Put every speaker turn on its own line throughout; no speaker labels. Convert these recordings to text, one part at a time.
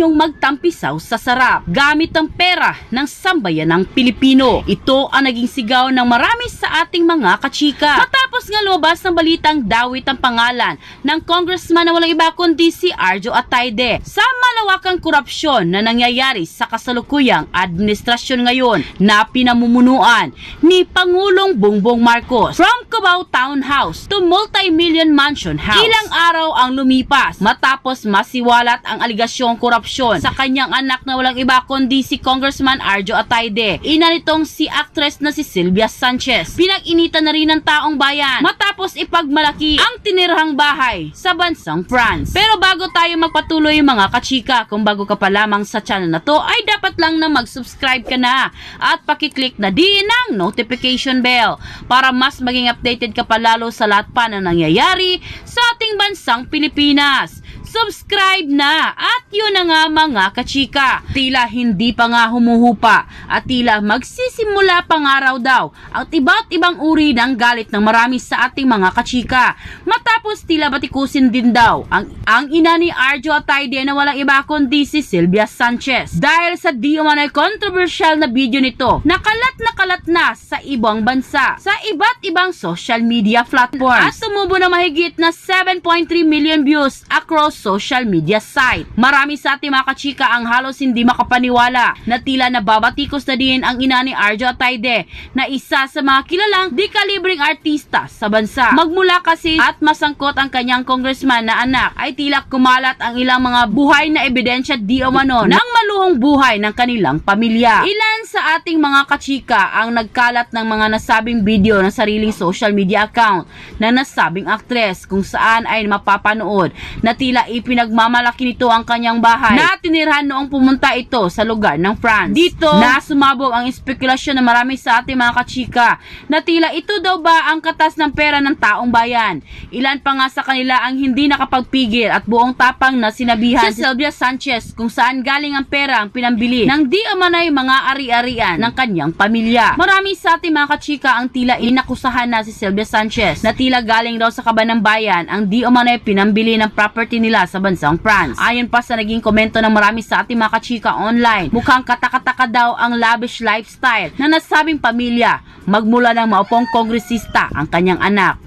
niyong magtampisaw sa sarap gamit ang pera ng sambayanang Pilipino. Ito ang naging sigaw ng marami sa ating mga kachika. Matapos nga lumabas ng balitang dawit ang pangalan ng congressman na walang iba kundi si Arjo Atayde sa malawakang korupsyon na nangyayari sa kasalukuyang administrasyon ngayon na pinamumunuan ni Pangulong Bongbong Marcos. From Cubao Town House to Multi-Million Mansion House. Ilang araw ang lumipas matapos masiwalat ang aligasyong korupsyon sa kanyang anak na walang iba kundi si Congressman Arjo Atayde. Ina nitong si actress na si Sylvia Sanchez. Pinag-initan na rin ng taong bayan matapos ipagmalaki ang tinirhang bahay sa bansang France. Pero bago tayo magpatuloy mga kachika, kung bago ka pa lamang sa channel na to, ay dapat lang na mag-subscribe ka na at pakiclick na din ang notification bell para mas maging updated ka pa lalo sa lahat pa na nangyayari sa ating bansang Pilipinas. Subscribe na at yun na nga mga kachika. Tila hindi pa nga humuhupa at tila magsisimula pa nga raw daw at iba't ibang uri ng galit ng marami sa ating mga kachika. Matapos tila batikusin din daw ang, ang ina ni Arjo Atayde na walang iba kundi si Sylvia Sanchez. Dahil sa di umano'y controversial na video nito, nakalat na kalat na sa ibang bansa sa iba't ibang social media platforms at tumubo na mahigit na 7.3 million views across social media site. Marami sa ating mga kachika ang halos hindi makapaniwala na tila nababatikos na din ang ina ni Arjo Atayde na isa sa mga kilalang di kalibreng artista sa bansa. Magmula kasi at masangkot ang kanyang congressman na anak ay tila kumalat ang ilang mga buhay na ebidensya di umano ng maluhong buhay ng kanilang pamilya. Ilan sa ating mga kachika ang nagkalat ng mga nasabing video ng sariling social media account na nasabing aktres kung saan ay mapapanood na tila ipinagmamalaki nito ang kanyang bahay na tinirhan noong pumunta ito sa lugar ng France. Dito na sumabog ang espekulasyon ng marami sa ating mga kachika na tila ito daw ba ang katas ng pera ng taong bayan. Ilan pa nga sa kanila ang hindi nakapagpigil at buong tapang na sinabihan si Sylvia Sanchez kung saan galing ang pera ang pinambili ng di amanay mga ari-arian ng kanyang pamilya. Marami sa ating mga kachika ang tila inakusahan na si Sylvia Sanchez na tila galing daw sa kaban ng bayan ang di amanay pinambili ng property nila sa bansang France. Ayon pa sa naging komento ng marami sa ating mga kachika online, mukhang katakataka daw ang lavish lifestyle na nasabing pamilya magmula ng maupong kongresista ang kanyang anak.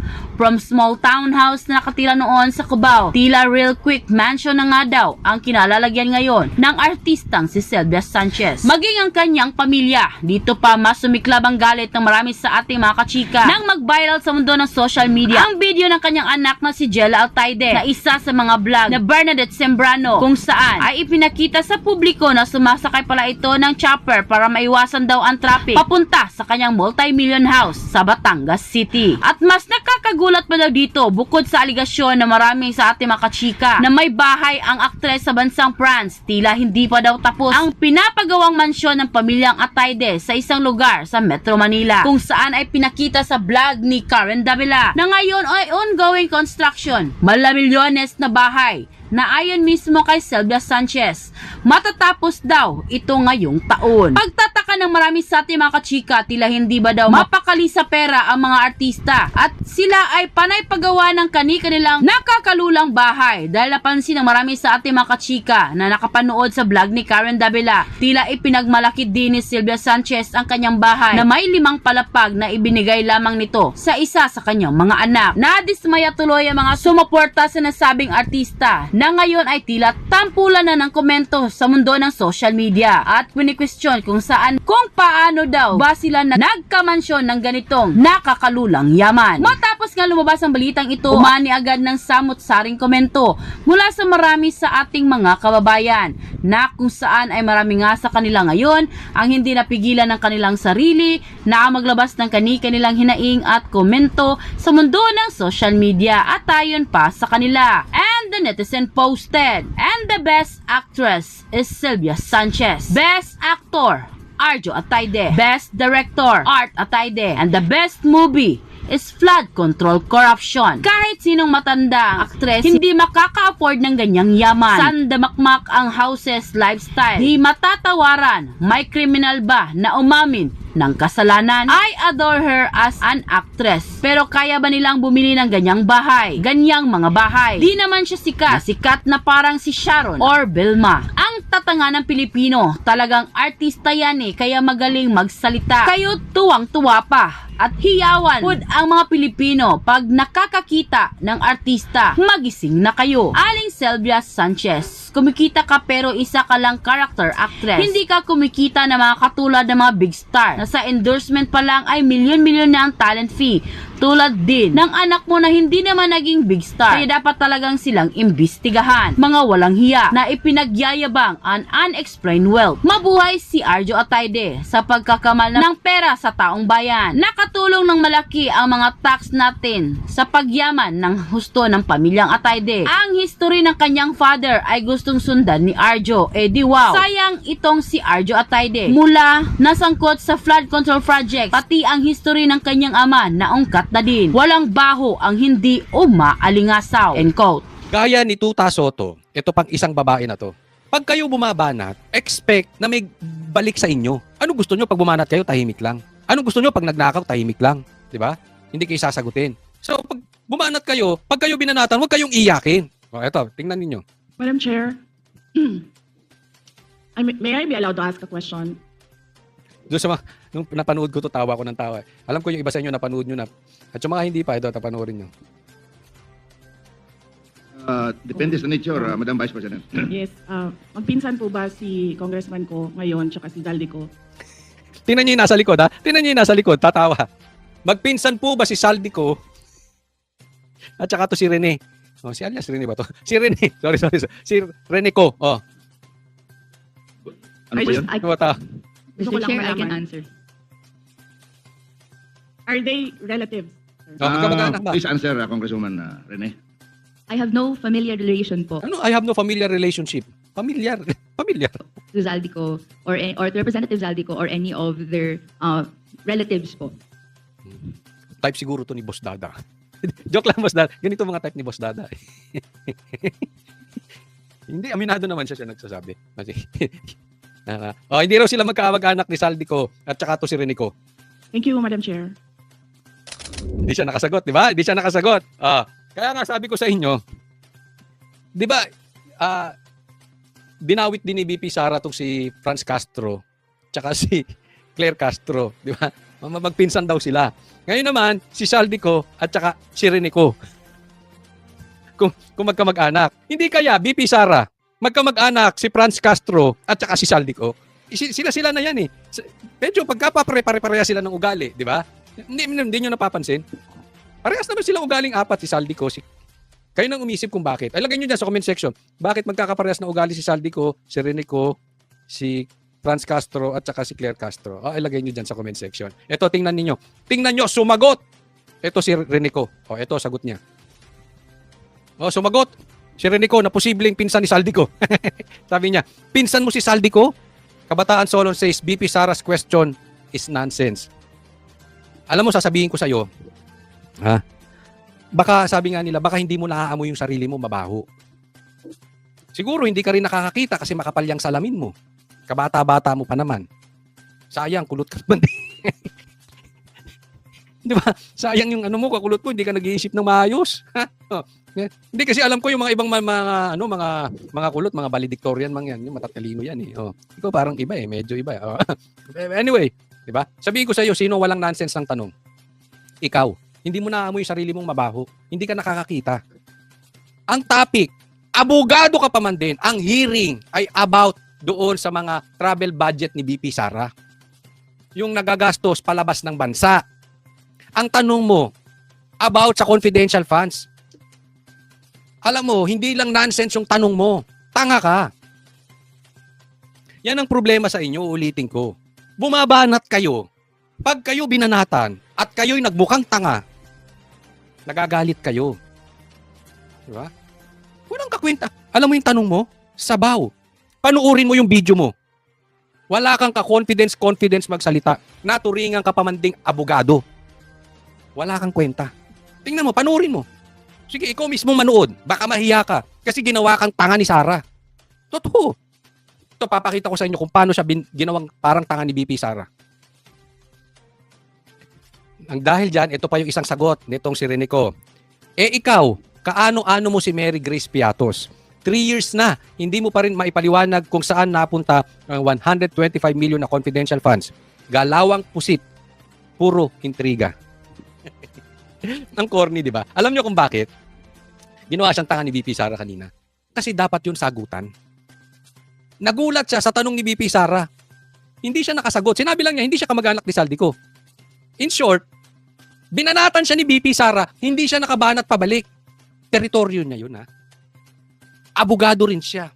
From small townhouse na nakatira noon sa Cubao, tila real quick mansion na nga daw ang kinalalagyan ngayon ng artistang si Sylvia Sanchez. Maging ang kanyang pamilya, dito pa mas sumiklab ang galit ng marami sa ating mga kachika nang mag-viral sa mundo ng social media ang video ng kanyang anak na si Jella Altaide na isa sa mga vlog na Bernadette Sembrano kung saan ay ipinakita sa publiko na sumasakay pala ito ng chopper para maiwasan daw ang traffic papunta sa kanyang multi-million house sa Batangas City. At mas nakakagulat pa daw dito bukod sa aligasyon na marami sa ating mga kachika na may bahay ang aktres sa bansang France, tila hindi pa daw tapos ang pinapagawang mansyon ng pamilyang Atayde sa isang lugar sa Metro Manila kung saan ay pinakita sa vlog ni Karen Davila na ngayon ay ongoing construction. Malamilyones na bahay na ayon mismo kay Sylvia Sanchez, matatapos daw ito ngayong taon. Pagtataka ng marami sa ating mga kachika, tila hindi ba daw mapakali sa pera ang mga artista at sila ay panay paggawa ng kani-kanilang nakakalulang bahay dahil napansin ng marami sa ating mga kachika na nakapanood sa vlog ni Karen Davila, tila ipinagmalaki din ni Sylvia Sanchez ang kanyang bahay na may limang palapag na ibinigay lamang nito sa isa sa kanyang mga anak. Nadismaya tuloy ang mga sumuporta sa nasabing artista na ngayon ay tila tampulan na ng komento sa mundo ng social media at kwestiyon kung saan kung paano daw ba sila na nagkamansyon ng ganitong nakakalulang yaman. Matapos nga lumabas ang balitang ito, umani agad ng samot-saring komento mula sa marami sa ating mga kababayan na kung saan ay marami nga sa kanila ngayon ang hindi napigilan ng kanilang sarili na maglabas ng kani-kanilang hinaing at komento sa mundo ng social media at ayon pa sa kanila. And the netizen posted, and the best actress is Sylvia Sanchez. Best actor, Arjo Atayde. Best director, Art Atayde. And the best movie is flood control corruption. Kahit sinong matanda ang aktres, hindi makaka-afford ng ganyang yaman. Sandamakmak ang houses lifestyle. Di matatawaran. May criminal ba na umamin ng kasalanan. I adore her as an actress. Pero kaya ba nilang bumili ng ganyang bahay? Ganyang mga bahay. Di naman siya sikat. Na sikat na parang si Sharon or Vilma. Ang Pagtatanga ng Pilipino, talagang artista yan eh, kaya magaling magsalita. Kayo tuwang-tuwa pa at hiyawan Pud ang mga Pilipino pag nakakakita ng artista. Magising na kayo. Aling Selvia Sanchez, kumikita ka pero isa ka lang character actress. Hindi ka kumikita na mga katulad ng mga big star na sa endorsement pa lang ay milyon-milyon na ang talent fee. Tulad din ng anak mo na hindi naman naging big star. Kaya dapat talagang silang imbestigahan. Mga walang hiya na ipinagyayabang ang unexplained wealth. Mabuhay si Arjo Atayde sa pagkakamal ng pera sa taong bayan. Nakatulong ng malaki ang mga tax natin sa pagyaman ng husto ng pamilyang Atayde. Ang history ng kanyang father ay gustong sundan ni Arjo. Eh di wow. Sayang itong si Arjo Atayde. Mula nasangkot sa flood control project, pati ang history ng kanyang ama naungkat na din. Walang baho ang hindi umaalingasaw. End quote.
Gaya ni Tuta Soto, ito pang isang babae na to. Pag kayo bumabanat, expect na may balik sa inyo. Ano gusto nyo pag bumanat kayo, tahimik lang. Ano gusto nyo pag nagnakaw, tahimik lang. Di ba? Hindi kayo sasagutin. So, pag bumanat kayo, pag kayo binanatan, huwag kayong iyakin. O, eto, tingnan ninyo.
Madam Chair, I may, may I be allowed to ask a question?
Doon sa mga, nung napanood ko to, tawa ko ng tawa. Alam ko yung iba sa inyo napanood nyo na. At yung mga hindi pa, ito, tapanoorin nyo.
Uh, depende sa nature, uh, Madam Vice President.
Yes, uh, magpinsan po ba si congressman ko ngayon tsaka si Daldi ko?
Tingnan nyo yung nasa likod, ha? Tingnan nyo yung nasa likod, tatawa. Magpinsan po ba si Saldico at saka to si Rene? Oh, si alias Rene ba to? Si Rene. Sorry, sorry. sorry. Si Rene ko. Oh,
Ano
I
po
just-
yun?
I-
ta?
Gusto ko
Mr.
lang
Chair, I can answer.
Are they relatives?
Oh, magkamag-anak
Uh,
ba?
please answer, uh, Congresswoman uh, Rene.
I have no familiar relation po
Ano? I have no familiar relationship. Familiar. Familiar.
to Zaldico or or to Representative Zaldico or any of their uh, relatives po.
Type siguro to ni Boss Dada. Joke lang, Boss Dada. Ganito mga type ni Boss Dada. hindi, aminado naman siya siya nagsasabi. Kasi, Ah, oh, hindi raw sila magkamag-anak ni Saldico at saka to si Rene ko.
Thank you, Madam Chair.
Hindi siya nakasagot, di ba? Hindi siya nakasagot. Ah, kaya nga sabi ko sa inyo, di ba, ah, binawit din ni BP Sara tong si Franz Castro, tsaka si Claire Castro, di ba? Mag- Magpinsan daw sila. Ngayon naman, si Saldico at saka si Renico. Kung, kung magkamag-anak. Hindi kaya, BP Sara, magkamag-anak si Franz Castro at saka si Saldico. Si- Sila sila na yan eh. Medyo pagkapapare-pare-pareha sila ng ugali, di ba? Hindi, hindi nyo napapansin? Parehas naman sila ugaling apat, si Saldico, si kayo nang umisip kung bakit. Ay, lagay nyo dyan sa comment section. Bakit magkakaparehas na ugali si Saldico, si Renico, si Franz Castro, at saka si Claire Castro? Ah, ilagay nyo dyan sa comment section. Ito, tingnan ninyo. Tingnan nyo, sumagot! Ito si Renico. O, ito, sagot niya. O, sumagot. Si Renico na posibleng pinsan ni Saldico. Sabi niya, pinsan mo si Saldico? Kabataan Solon says, BP Sara's question is nonsense. Alam mo, sasabihin ko sa'yo, ha? Baka sabi nga nila, baka hindi mo naaamoy yung sarili mo mabaho. Siguro hindi ka rin nakakakita kasi makapal yung salamin mo. Kabata-bata mo pa naman. Sayang, kulot ka naman. Di ba? Sayang yung ano mo, kakulot mo, hindi ka nag-iisip ng maayos. Ha? Oh. Hindi kasi alam ko yung mga ibang ma- mga ano mga mga kulot, mga valedictorian mga yan, yung matatalino yan eh. Oh. Ikaw parang iba eh, medyo iba. Eh. Oh. anyway, 'di ba? Sabihin ko sa iyo, sino walang nonsense ng tanong? Ikaw. Hindi mo naamoy sarili mong mabaho. Hindi ka nakakakita. Ang topic, abogado ka pa man din, ang hearing ay about doon sa mga travel budget ni BP Sara. Yung nagagastos palabas ng bansa. Ang tanong mo, about sa confidential funds. Alam mo, hindi lang nonsense yung tanong mo. Tanga ka. Yan ang problema sa inyo, ulitin ko. Bumabanat kayo. Pag kayo binanatan at kayo'y nagbukang tanga, nagagalit kayo. Di ba? Walang kakwenta. Alam mo yung tanong mo? Sabaw. Panuurin mo yung video mo. Wala kang ka-confidence, confidence magsalita. Naturingan ka pamanding abogado. Wala kang kwenta. Tingnan mo, panuurin mo. Sige, ikaw mismo manood. Baka mahiya ka. Kasi ginawa kang tanga ni Sarah. Totoo. Ito, papakita ko sa inyo kung paano siya bin, ginawang parang tanga ni BP Sara. Ang dahil dyan, ito pa yung isang sagot nitong si Renico. Eh ikaw, kaano-ano mo si Mary Grace Piatos? Three years na, hindi mo pa rin maipaliwanag kung saan napunta ang 125 million na confidential funds. Galawang pusit. Puro intriga. ang corny, di ba? Alam niyo kung bakit? Ginawa siyang tanga ni VP Sara kanina. Kasi dapat yun sagutan. Nagulat siya sa tanong ni VP Sara. Hindi siya nakasagot. Sinabi lang niya, hindi siya kamag-anak ni Saldico. In short, binanatan siya ni VP Sara, hindi siya nakabanat pabalik. Teritoryo niya yun, ha? Abogado rin siya.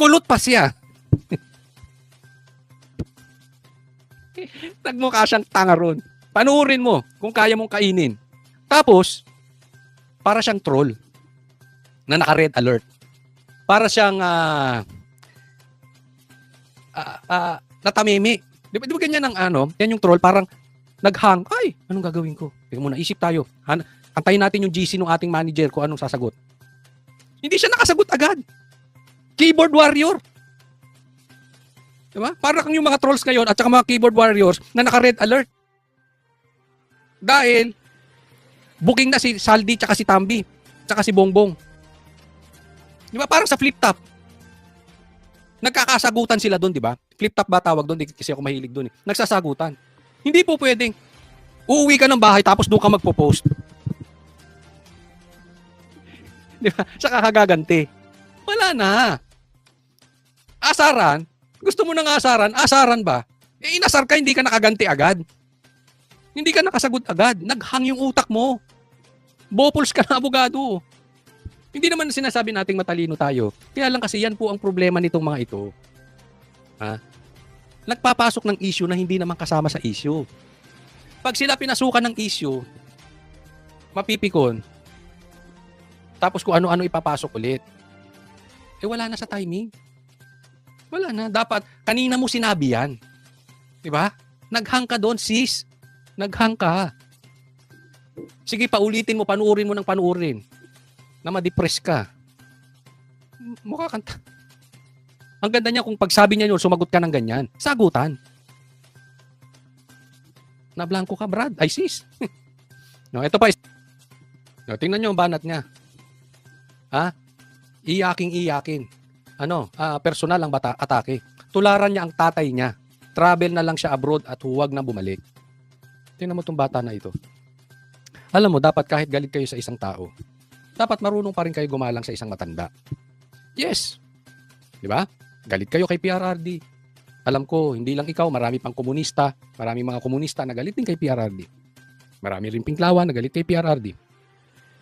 Kulot pa siya. Nagmukha siyang tanga ron. Panuorin mo kung kaya mong kainin. Tapos, para siyang troll na naka-red alert. Para siyang ah ah, natamimi. Di ba, di ba ganyan ang ano? Yan yung troll, parang naghang. Ay, anong gagawin ko? Teka muna, isip tayo. Han- antayin natin yung GC ng ating manager kung anong sasagot. Hindi siya nakasagot agad. Keyboard warrior. Diba? Para kang yung mga trolls ngayon at saka mga keyboard warriors na naka-red alert. Dahil, booking na si Saldi tsaka si Tambi tsaka si Bongbong. Di ba? Parang sa flip top. Nagkakasagutan sila doon, di ba? Flip top ba tawag doon? Kasi ako mahilig doon. Eh. Nagsasagutan. Hindi po pwedeng uuwi ka ng bahay tapos doon ka magpo-post. Di ba? Sa kakaganti. Wala na. Asaran. Gusto mo ng asaran? Asaran ba? Eh, inasar ka, hindi ka nakaganti agad. Hindi ka nakasagot agad. Naghang yung utak mo. Bopols ka na abogado. Hindi naman sinasabi nating matalino tayo. Kaya lang kasi yan po ang problema nitong mga ito. Ha? Nagpapasok ng issue na hindi naman kasama sa issue. Pag sila pinasukan ng issue, mapipikon. Tapos kung ano-ano ipapasok ulit. Eh wala na sa timing. Wala na. Dapat, kanina mo sinabi yan. Di ba? Naghang ka doon, sis. Naghang ka. Sige, paulitin mo, panuurin mo ng panuurin. Na ma-depress ka. Mukha kang... Ang ganda niya kung pagsabi niya yun, sumagot ka ng ganyan. Sagutan. Nablangko ka, Brad. Ay, sis. no, ito pa. No, tingnan niyo ang banat niya. Ha? Iyaking iyakin. Ano? Ah, personal ang bata atake. Tularan niya ang tatay niya. Travel na lang siya abroad at huwag na bumalik. Tingnan mo tong bata na ito. Alam mo, dapat kahit galit kayo sa isang tao, dapat marunong pa rin kayo gumalang sa isang matanda. Yes. Di ba? Galit kayo kay PRRD. Alam ko, hindi lang ikaw, marami pang komunista, marami mga komunista na galit din kay PRRD. Marami rin pinklawan na galit kay PRRD.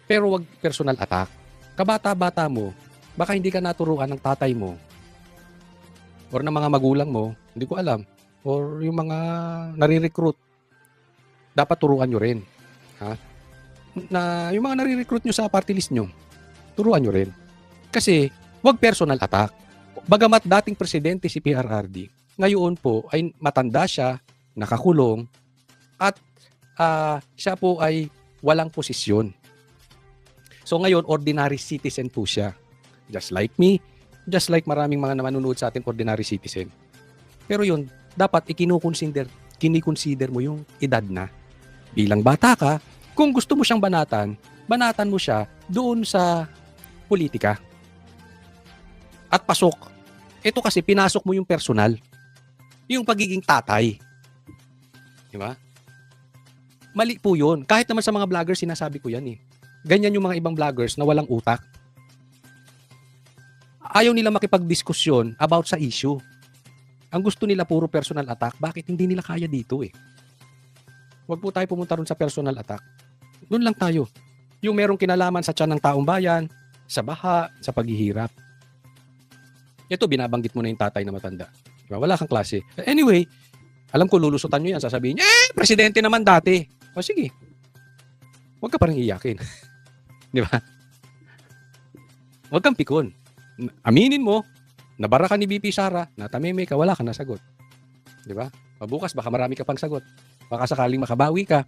Pero wag personal attack. Kabata-bata mo, baka hindi ka naturuan ng tatay mo or ng mga magulang mo, hindi ko alam, or yung mga nare-recruit, dapat turuan nyo rin. Ha? Na yung mga nare-recruit nyo sa party list nyo, turuan nyo rin. Kasi, wag personal attack. Bagamat dating presidente si PRRD, ngayon po ay matanda siya, nakakulong, at ah, siya po ay walang posisyon. So ngayon, ordinary citizen po siya. Just like me, just like maraming mga nanonood sa atin, ordinary citizen. Pero yun, dapat ikinukonsider, kinikonsider mo yung edad na. Bilang bata ka, kung gusto mo siyang banatan, banatan mo siya doon sa politika. At pasok. Ito kasi pinasok mo yung personal. Yung pagiging tatay. Di ba? Mali po yun. Kahit naman sa mga vloggers, sinasabi ko yan eh. Ganyan yung mga ibang vloggers na walang utak. Ayaw nila makipagdiskusyon about sa issue. Ang gusto nila puro personal attack. Bakit hindi nila kaya dito eh? Huwag po tayo pumunta ron sa personal attack. Doon lang tayo. Yung merong kinalaman sa tiyan ng taong bayan, sa baha, sa paghihirap. Ito, binabanggit mo na yung tatay na matanda. Diba? Wala kang klase. Anyway, alam ko lulusutan nyo yan. Sasabihin niya, eh, presidente naman dati. O sige. Huwag ka pa rin iyakin. Di ba? Huwag kang pikon. Aminin mo, nabara ka ni BP Sara, natameme ka, wala ka nasagot. Di ba? Bukas baka marami ka pang sagot. Baka sakaling makabawi ka.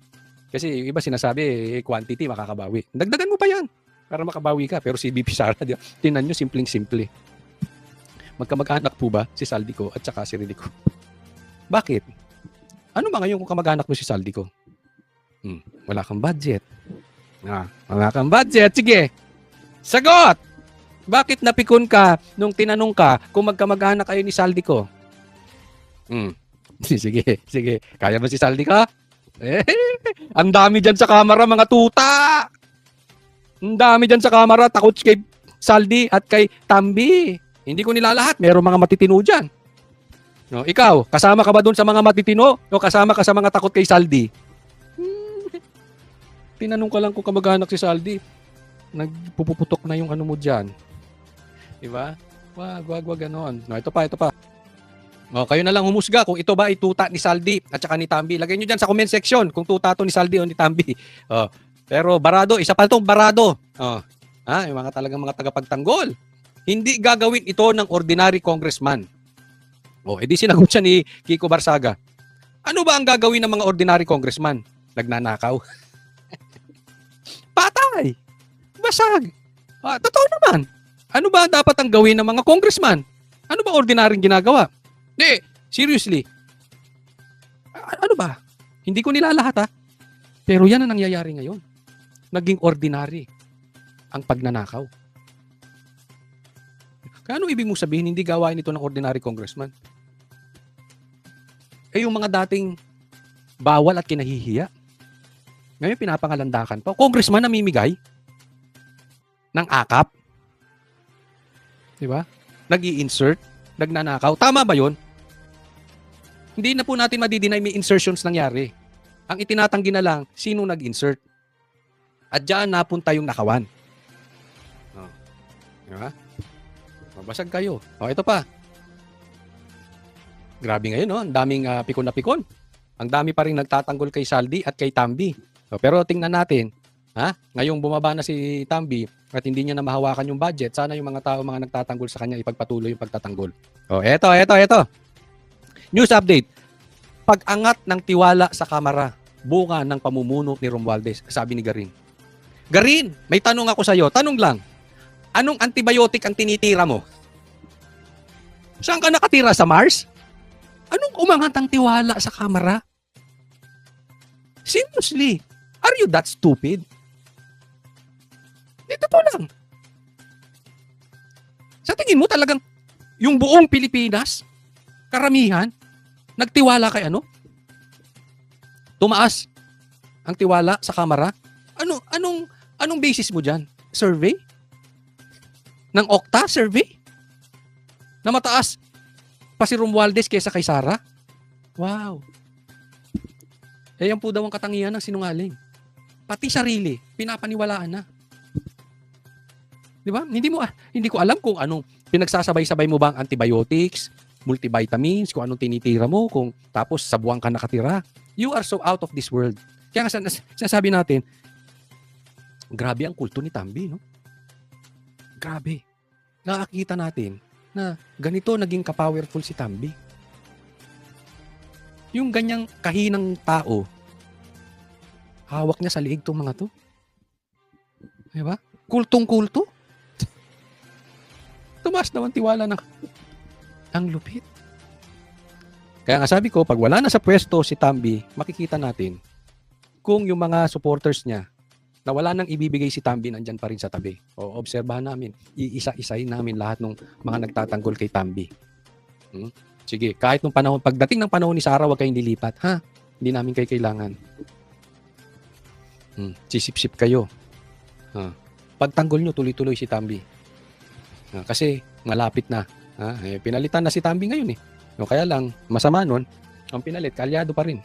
Kasi iba sinasabi, eh, quantity makakabawi. Dagdagan mo pa yan para makabawi ka. Pero si BP Sara, di ba? Tinan nyo, simpleng-simple. Magkamag-anak po ba si Saldico at saka si Ridico? Bakit? Ano ba ngayon kung kamag-anak mo si Saldico? Hmm, wala kang budget. Ah, wala kang budget. Sige. Sagot! Bakit napikon ka nung tinanong ka kung magkamag-anak kayo ni Saldi ko? Hmm. Sige, sige. Kaya ba si Saldi ka? Eh, ang dami dyan sa kamera, mga tuta! Ang dami dyan sa kamera, takot kay Saldi at kay Tambi. Hindi ko nilalahat, merong mga matitino dyan. No, ikaw, kasama ka ba doon sa mga matitino? O kasama ka sa mga takot kay Saldi? Hmm. Tinanong ko lang kung kamag-anak si Saldi. Nagpupuputok na yung ano mo dyan. Diba? Wag, wag, wag ganon. No, ito pa, ito pa. O, kayo na lang humusga kung ito ba ay tuta ni Saldi at saka ni Tambi. Lagay nyo dyan sa comment section kung tuta to ni Saldi o ni Tambi. O, pero barado, isa pa itong barado. O, ha, yung mga talagang mga tagapagtanggol. Hindi gagawin ito ng ordinary congressman. O, edi sinagot siya ni Kiko Barsaga. Ano ba ang gagawin ng mga ordinary congressman? Nagnanakaw. Patay! Basag! Ah, totoo naman. Ano ba dapat ang gawin ng mga congressman? Ano ba ordinaryong ginagawa? Hindi, seriously. A- ano ba? Hindi ko nilalahat ha. Pero yan ang nangyayari ngayon. Naging ordinary ang pagnanakaw. Kaya ano ibig mo sabihin hindi gawain ito ng ordinary congressman? Eh yung mga dating bawal at kinahihiya. Ngayon pinapangalandakan pa. Congressman namimigay ng akap. Di ba? nag insert nagnanakaw. Tama ba yon? Hindi na po natin madidinay may insertions nangyari. Ang itinatanggi na lang, sino nag-insert. At diyan napunta yung nakawan. Oh. Di ba? Mabasag kayo. O, ito pa. Grabe ngayon, no? Ang daming ah, pikon na pikon. Ang dami pa rin nagtatanggol kay Saldi at kay Tambi. O, pero tingnan natin, ha? Ngayong bumaba na si Tambi at hindi niya na mahawakan yung budget, sana yung mga tao mga nagtatanggol sa kanya ipagpatuloy yung pagtatanggol. O, eto, eto, eto. News update. Pag-angat ng tiwala sa kamera, bunga ng pamumuno ni Romualdez, sabi ni Garin. Garin, may tanong ako sa'yo. Tanong lang. Anong antibiotic ang tinitira mo? Saan ka nakatira? Sa Mars? Anong umangat ang tiwala sa kamera? Seriously, are you that stupid? Ito po lang. Sa tingin mo talagang yung buong Pilipinas, karamihan, nagtiwala kay ano? Tumaas ang tiwala sa kamera? Ano, anong, anong basis mo dyan? Survey? Ng Okta survey? Na mataas pa si Romualdez kesa kay Sara? Wow. Eh, yan po daw ang katangian ng sinungaling. Pati sarili, pinapaniwalaan na. Di ba? Hindi mo ah, hindi ko alam kung anong pinagsasabay-sabay mo ba ang antibiotics, multivitamins, kung anong tinitira mo, kung tapos sa buwang ka nakatira. You are so out of this world. Kaya nga sin- sinasabi natin, grabe ang kulto ni Tambi, no? Grabe. Nakakita natin na ganito naging ka-powerful si Tambi. Yung ganyang kahinang tao, hawak niya sa liig tong mga to. Di ba? Kultong-kulto. Tumaas naman tiwala ng ang lupit. Kaya nga sabi ko, pag wala na sa pwesto si Tambi, makikita natin kung yung mga supporters niya na wala nang ibibigay si Tambi nandyan pa rin sa tabi. O obserbahan namin, iisa-isahin namin lahat ng mga nagtatanggol kay Tambi. Hmm? Sige, kahit nung panahon, pagdating ng panahon ni Sarah, huwag kayong lilipat. Ha? Hindi namin kayo kailangan. Hmm, sisip-sip kayo. Ha? Pagtanggol nyo, tuloy-tuloy si Tambi. Ha, kasi malapit na. Ha? Eh, pinalitan na si Tambi ngayon eh. No, kaya lang, masama nun, ang pinalit, kalyado pa rin.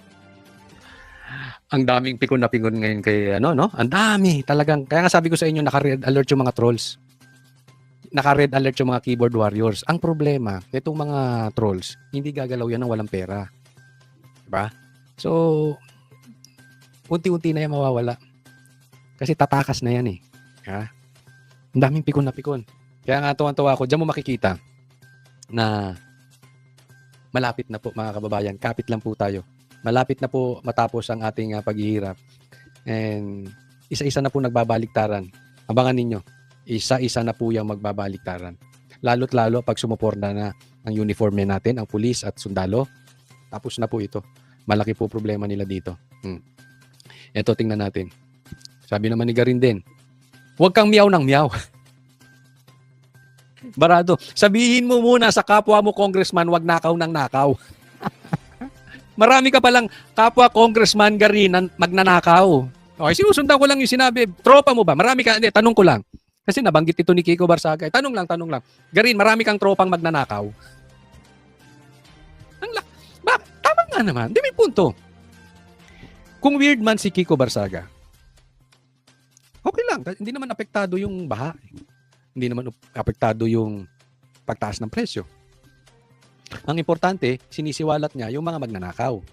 Ang daming pikon na pikon ngayon kay ano, no? Ang dami, talagang. Kaya nga sabi ko sa inyo, naka-red alert yung mga trolls. Naka-red alert yung mga keyboard warriors. Ang problema, itong mga trolls, hindi gagalaw yan ng walang pera. Diba? So, unti-unti na yan mawawala. Kasi tatakas na yan eh. Ha? Ang daming pikon na pikon. Kaya nga tuwan-tuwa ako, diyan mo makikita na malapit na po mga kababayan. Kapit lang po tayo. Malapit na po matapos ang ating ah, paghihirap. And isa-isa na po nagbabaliktaran. Abangan ninyo. Isa-isa na po yung magbabaliktaran. Lalo't lalo pag sumuporna na ang uniforme natin, ang pulis at sundalo. Tapos na po ito. Malaki po problema nila dito. Hmm. Ito, tingnan natin. Sabi naman ni Garin din, huwag kang miyaw ng miyaw. Barado. Sabihin mo muna sa kapwa mo congressman, wag nakaw ng nakaw. Marami ka palang kapwa congressman garin na magnanakaw. Okay, sinusundan ko lang yung sinabi. Tropa mo ba? Marami ka, hindi, tanong ko lang. Kasi nabanggit ito ni Kiko Barsaga. Eh, Tanong lang, tanong lang. Garin, marami kang tropang magnanakaw. Ang la- ba, tama nga naman. Di may punto. Kung weird man si Kiko Barsaga, okay lang. Hindi naman apektado yung baha. Hindi naman apektado yung pagtaas ng presyo. Ang importante, sinisiwalat niya yung mga magnanakaw.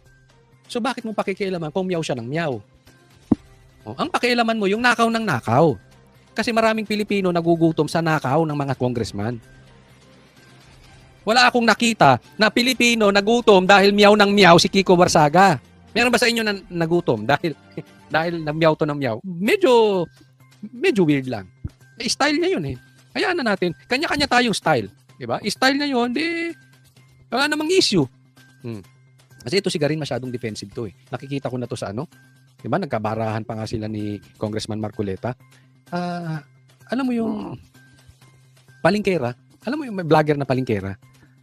So bakit mo pakikialaman kung miyaw siya ng miyaw? O, ang pakialaman mo yung nakaw ng nakaw. Kasi maraming Pilipino nagugutom sa nakaw ng mga congressman. Wala akong nakita na Pilipino nagutom dahil miyaw ng miyaw si Kiko Barsaga. Meron ba sa inyo na nagutom dahil dahil namiyaw to ng miyaw? Medyo medyo weird lang. Style niya yun eh. Hayaan na natin. Kanya-kanya tayong style. Di ba? Style niya yun, di wala namang issue. Hmm. Kasi ito si Garin masyadong defensive to eh. Nakikita ko na to sa ano. Di ba? Nagkabarahan pa nga sila ni Congressman Marcoleta. Ah, alam mo yung palingkera? Alam mo yung may vlogger na palingkera?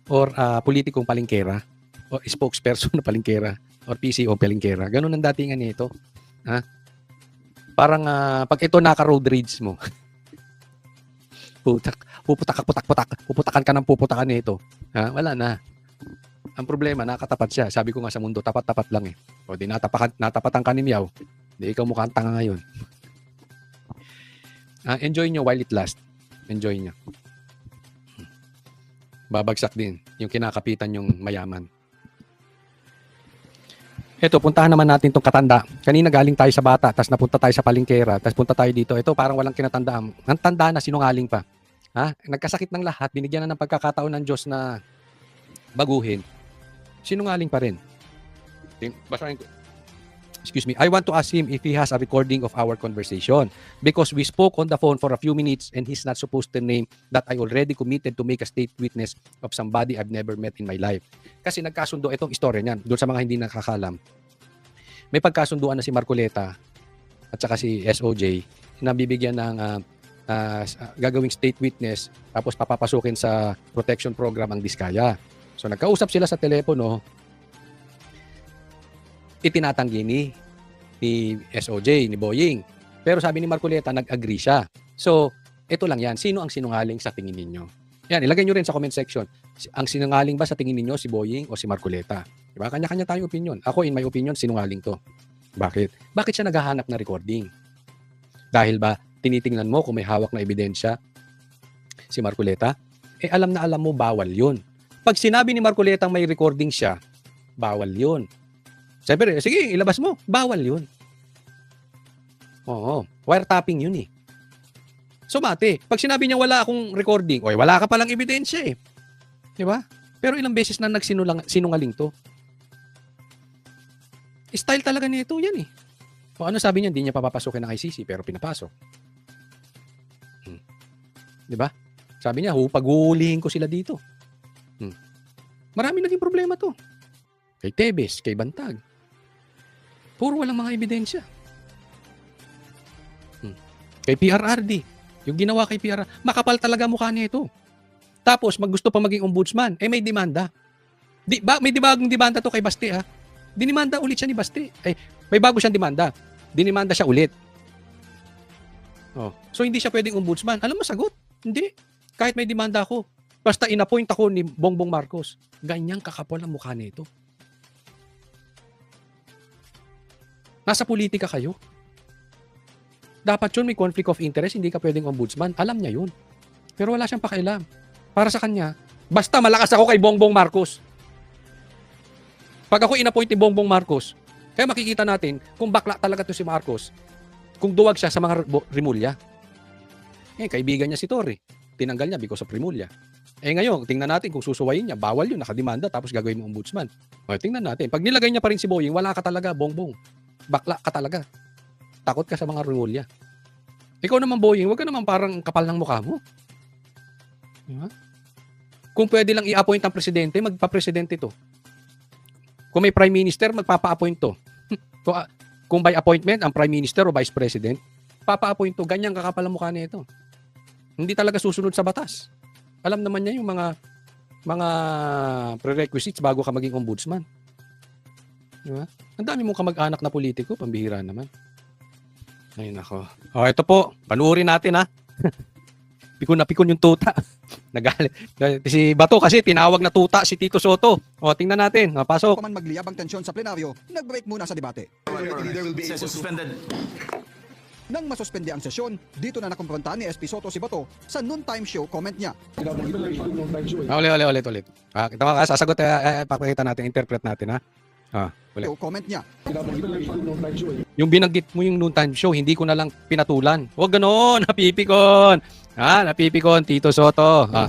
Or ah, politikong palingkera? Or spokesperson na palingkera? Or PCO palingkera? Ganun ang datingan nito. Ha? Parang ah, pag ito naka-road rage mo, putak, puputak, putak, putak, puputakan ka ng puputakan nito. Ha? Wala na. Ang problema, nakatapat siya. Sabi ko nga sa mundo, tapat-tapat lang eh. O di natapakan, natapatan ka ni Miao. Di ikaw mukhang tanga ngayon. Ah, enjoy nyo while it lasts. Enjoy nyo. Babagsak din yung kinakapitan yung mayaman. Ito, puntahan naman natin tong katanda. Kanina galing tayo sa bata, tapos napunta tayo sa palingkera, tapos punta tayo dito. Ito, parang walang kinatandaan. Ang tanda na, sinungaling pa. Ha? Nagkasakit ng lahat, binigyan na ng pagkakataon ng Diyos na baguhin. Sinungaling pa rin. Basahin ko. Excuse me. I want to ask him if he has a recording of our conversation because we spoke on the phone for a few minutes and he's not supposed to name that I already committed to make a state witness of somebody I've never met in my life. Kasi nagkasundo itong istorya niyan. Doon sa mga hindi nakakalam. May pagkasunduan na si Marcoleta at saka si SOJ na bibigyan ng s- ah, gagawing state witness tapos papapasukin sa protection program ang Diskaya. So nagkausap sila sa telepono, itinatanggi ni, ni SOJ, ni Boying. Pero sabi ni Marcoleta, nag-agree siya. So, ito lang yan. Sino ang sinungaling sa tingin ninyo? Yan, ilagay nyo rin sa comment section. Ang sinungaling ba sa tingin ninyo si Boying o si Marcoleta? Diba? Kanya-kanya tayong opinion. Ako, in my opinion, sinungaling to. Bakit? Bakit siya naghahanap na recording? Dahil ba tinitingnan mo kung may hawak na ebidensya si Marcoleta? Eh alam na alam mo bawal yun. Pag sinabi ni Marcoleta may recording siya, bawal yun. Siyempre, sige, ilabas mo. Bawal yun. Oo. Wiretapping yun eh. So, mate, pag sinabi niya wala akong recording, oy, wala ka palang ebidensya eh. Di ba? Pero ilang beses na nagsinulang, sinungaling to. Style talaga nito yan eh. O ano sabi niya, hindi niya papapasukin ng ICC, pero pinapasok. Hmm. Di ba? Sabi niya, hu, paghuhulihin ko sila dito. Hmm. Marami naging problema to. Kay Tebes, kay Bantag. Puro walang mga ebidensya. Hmm. Kay PRRD, yung ginawa kay PRR, makapal talaga mukha nito. Tapos, maggusto pa maging ombudsman, eh may demanda. Di, ba, may bagong demanda to kay Basti ha. Dinimanda ulit siya ni Basti. Eh, may bago siyang demanda. Dinimanda siya ulit. Oh. So, hindi siya pwedeng ombudsman. Alam mo, sagot. Hindi. Kahit may demanda ako. Basta inappoint ako ni Bongbong Marcos. Ganyang kakapal ang mukha nito. Nasa politika kayo. Dapat yun may conflict of interest, hindi ka pwedeng ombudsman. Alam niya yun. Pero wala siyang pakialam. Para sa kanya, basta malakas ako kay Bongbong Marcos. Pag ako inappoint ni Bongbong Marcos, kaya makikita natin kung bakla talaga to si Marcos, kung duwag siya sa mga Rimulya. Eh, kaibigan niya si Torre. Tinanggal niya because of Rimulya. Eh ngayon, tingnan natin kung susuwayin niya, bawal yun, nakademanda, tapos gagawin mo ombudsman. O, tingnan natin. Pag nilagay niya pa rin si Boying, wala ka talaga, bongbong. Bakla ka talaga. Takot ka sa mga Rimulya. Ikaw naman, Boying, wag ka naman parang kapal ng mukha mo. Di ba? Kung pwede lang i-appoint ang presidente, magpa-presidente to. Kung may prime minister, magpapa-appoint to. kung, ah, kung by appointment, ang prime minister o vice president, papa-appoint to. Ganyan kakapal ang mukha nito. Hindi talaga susunod sa batas. Alam naman niya yung mga mga prerequisites bago ka maging ombudsman. Di ba? Ang dami mong kamag-anak na politiko, pambihira naman. Ay nako. Oh, ito po, panuorin natin ha. pikon na pikon yung tuta. Nagalit. Si Bato kasi tinawag na tuta si Tito Soto. O, tingnan natin. O, pasok.
pa man magliyab ang tensyon sa plenaryo, nag-break muna sa debate.
suspended.
Nang masuspende ang sesyon, dito na nakumpronta ni SP Soto si Bato sa noontime show comment niya.
Ah, ulit, ulit, ulit, ulit. Ah, kita mo, ah, sasagot, eh, eh, pakita natin, interpret natin, ha? Ah, ulit.
Show comment niya.
Yung binanggit mo yung noontime show, hindi ko na lang pinatulan. Huwag ganoon, napipikon. Ha, napipikon, Tito Soto. Ah.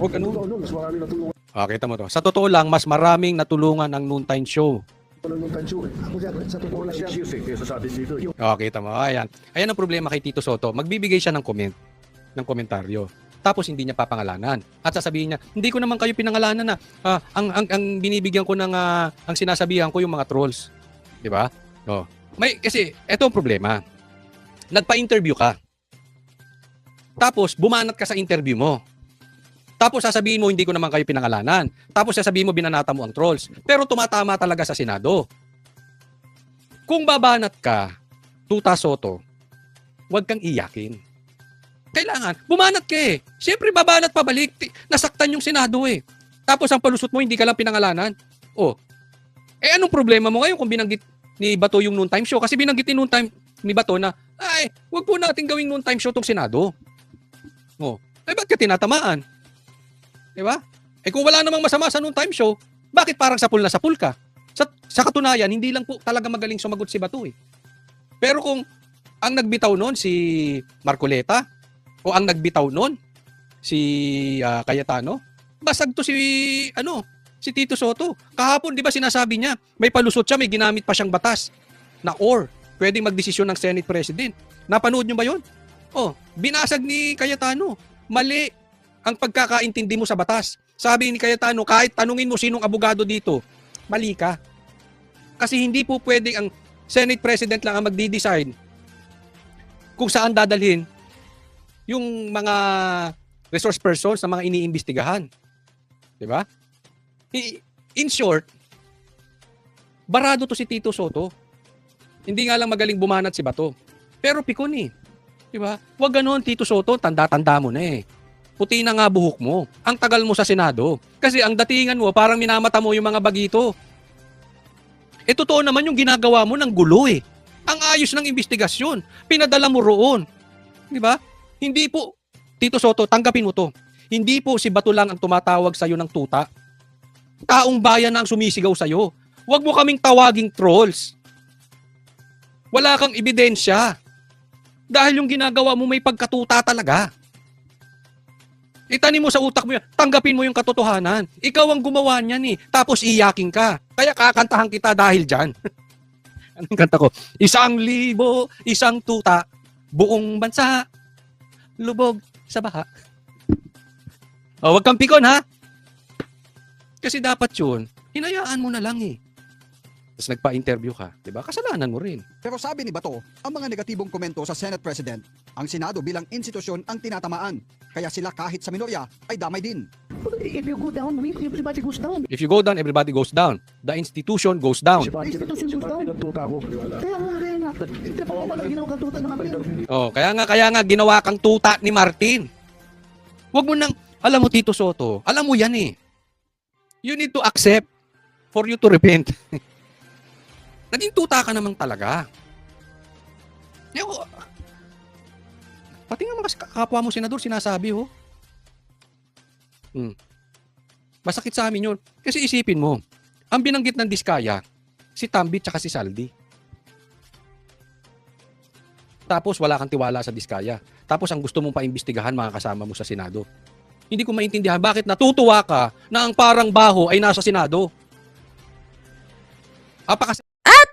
Huwag ganoon. Ah, kita mo to. Sa totoo lang, mas maraming natulungan ang noontime show. Oh, kita mo. Ayan. Ayan ang problema kay Tito Soto. Magbibigay siya ng comment, ng komentaryo. Tapos hindi niya papangalanan. At sasabihin niya, hindi ko naman kayo pinangalanan na ah, ang, ang, ang binibigyan ko ng, ah, ang sinasabihan ko yung mga trolls. Di ba? Oh. May, kasi, eto ang problema. Nagpa-interview ka. Tapos, bumanat ka sa interview mo. Tapos sasabihin mo, hindi ko naman kayo pinangalanan. Tapos sasabihin mo, binanata mo ang trolls. Pero tumatama talaga sa Senado. Kung babanat ka, Tuta Soto, huwag kang iyakin. Kailangan, bumanat ka eh. Siyempre, babanat pabalik. Nasaktan yung Senado eh. Tapos ang palusot mo, hindi ka lang pinangalanan. Oh. Eh, anong problema mo ngayon kung binanggit ni Bato yung noon time show? Kasi binanggit ni noon time ni Bato na, ay, wag po natin gawing noon time show tong Senado. Oh. Eh, ba't ka tinatamaan? Di ba? Eh, kung wala namang masama sa noon time show, bakit parang sapul na sapul ka? Sa, sa katunayan, hindi lang po talaga magaling sumagot si Bato eh. Pero kung ang nagbitaw noon si Marcoleta o ang nagbitaw noon si ah, Cayetano, basag to si ano, si Tito Soto. Kahapon 'di ba sinasabi niya, may palusot siya, may ginamit pa siyang batas na or pwedeng magdesisyon ng Senate President. Napanood niyo ba 'yon? Oh, binasag ni Cayetano. Mali ang pagkakaintindi mo sa batas. Sabi ni Cayetano, kahit tanungin mo sinong abogado dito, mali ka. Kasi hindi po pwedeng ang Senate President lang ang magdi-decide kung saan dadalhin yung mga resource persons na mga iniimbestigahan. 'Di ba? In short, barado to si Tito Soto. Hindi nga lang magaling bumanat si Bato. Pero pikon eh. 'Di ba? Huwag ganoon Tito Soto, tanda-tanda mo na eh. Puti na nga buhok mo. Ang tagal mo sa Senado. Kasi ang datingan mo, parang minamata mo yung mga bagito. Eh totoo naman yung ginagawa mo ng gulo eh. Ang ayos ng investigasyon. Pinadala mo roon. Di ba? Hindi po, Tito Soto, tanggapin mo to. Hindi po si Bato lang ang tumatawag sa'yo ng tuta. Taong bayan na ang sumisigaw sa'yo. Huwag mo kaming tawaging trolls. Wala kang ebidensya. Dahil yung ginagawa mo may pagkatuta talaga. Itanim mo sa utak mo yan. Tanggapin mo yung katotohanan. Ikaw ang gumawa niyan eh. Tapos iyaking ka. Kaya kakantahan kita dahil dyan. Anong kanta ko? Isang libo, isang tuta, buong bansa, lubog sa baha. O, wag kang pikon ha. Kasi dapat yun, hinayaan mo na lang eh. Tapos nagpa-interview ka, di ba? Kasalanan mo rin.
Pero sabi ni Bato, ang mga negatibong komento sa Senate President, ang Senado bilang institusyon ang tinatamaan. Kaya sila kahit sa minorya ay damay din.
If you go down, everybody goes down.
If you go down, everybody goes down. The institution goes down.
Institution goes down. Kaya nga, kaya nga. Hindi pa ako pala ginawa kang tuta ng Martin.
Oh, kaya nga kaya nga ginawa kang tuta ni Martin. Huwag mo nang alam mo Tito Soto, alam mo yan eh. You need to accept for you to repent. Naging tuta ka naman talaga. Oh, pati nga mga kapwa mo senador sinasabi oh. Hmm. Masakit sa amin yun. Kasi isipin mo, ang binanggit ng Diskaya, si Tambi tsaka si Saldi. Tapos wala kang tiwala sa Diskaya. Tapos ang gusto mong paimbestigahan mga kasama mo sa Senado. Hindi ko maintindihan bakit natutuwa ka na ang parang baho ay nasa Senado. Apaka